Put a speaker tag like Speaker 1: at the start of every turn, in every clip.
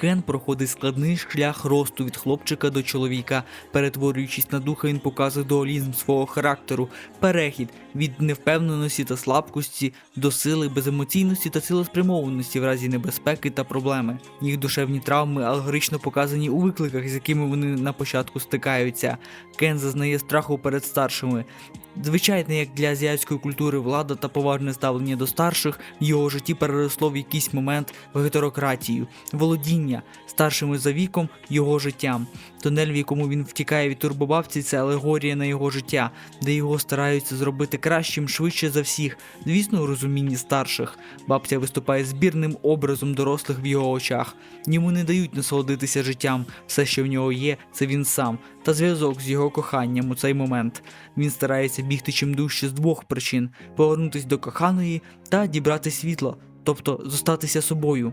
Speaker 1: Кен проходить складний шлях росту від хлопчика до чоловіка, перетворюючись на духа, він показує дуалізм свого характеру, перехід від невпевненості та слабкості до сили, беземоційності та цілеспрямованості в разі небезпеки та проблеми. Їх душевні травми алгорично показані у викликах, з якими вони на початку стикаються. Кен зазнає страху перед старшими. Звичайно, як для азіатської культури влада та поважне ставлення до старших в його житті переросло в якийсь момент в гетерократію, володіння старшими за віком його життям. Тунель, в якому він втікає від турбобабці, це алегорія на його життя, де його стараються зробити кращим швидше за всіх. Звісно, у розумінні старших. Бабця виступає збірним образом дорослих в його очах. Йому не дають насолодитися життям. Все, що в нього є, це він сам та зв'язок з його коханням у цей момент. Він старається бігти чим дужче з двох причин: повернутися до коханої та дібрати світло, тобто зостатися собою.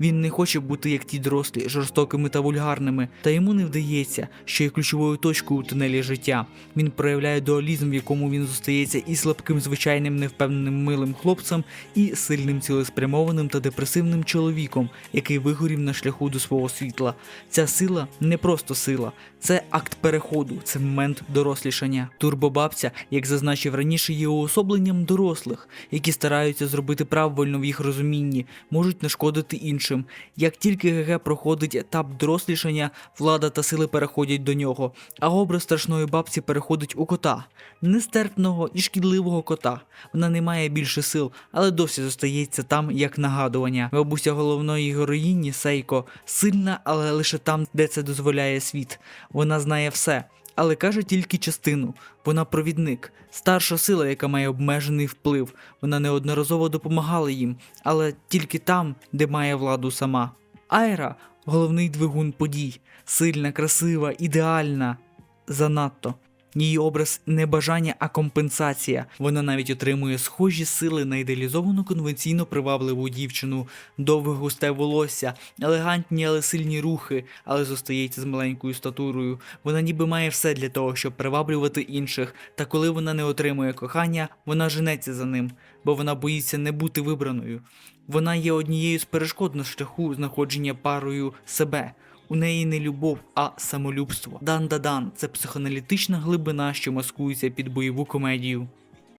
Speaker 1: Він не хоче бути як ті дорослі, жорстокими та вульгарними, та йому не вдається, що є ключовою точкою у тунелі життя. Він проявляє дуалізм, в якому він зостається і слабким, звичайним, невпевненим милим хлопцем, і сильним, цілеспрямованим та депресивним чоловіком, який вигорів на шляху до свого світла. Ця сила не просто сила, це акт переходу, це момент дорослішання. Турбобабця, як зазначив раніше, є уособленням дорослих, які стараються зробити правильно в їх розумінні, можуть нашкодити іншим. Як тільки ГГ проходить етап дорослішання, влада та сили переходять до нього, а образ страшної бабці переходить у кота, нестерпного і шкідливого кота. Вона не має більше сил, але досі зостається там як нагадування. Бабуся головної героїні Сейко сильна, але лише там, де це дозволяє світ. Вона знає все. Але каже тільки частину. Вона провідник, старша сила, яка має обмежений вплив. Вона неодноразово допомагала їм, але тільки там, де має владу сама. Айра головний двигун подій, сильна, красива, ідеальна. Занадто. Її образ не бажання, а компенсація. Вона навіть отримує схожі сили на ідеалізовану конвенційно привабливу дівчину, довге густе волосся, елегантні, але сильні рухи, але зостається з маленькою статурою. Вона ніби має все для того, щоб приваблювати інших. Та коли вона не отримує кохання, вона женеться за ним, бо вона боїться не бути вибраною. Вона є однією з перешкод на шляху знаходження парою себе. У неї не любов, а самолюбство. Дан-да-дан це психоаналітична глибина, що маскується під бойову комедію.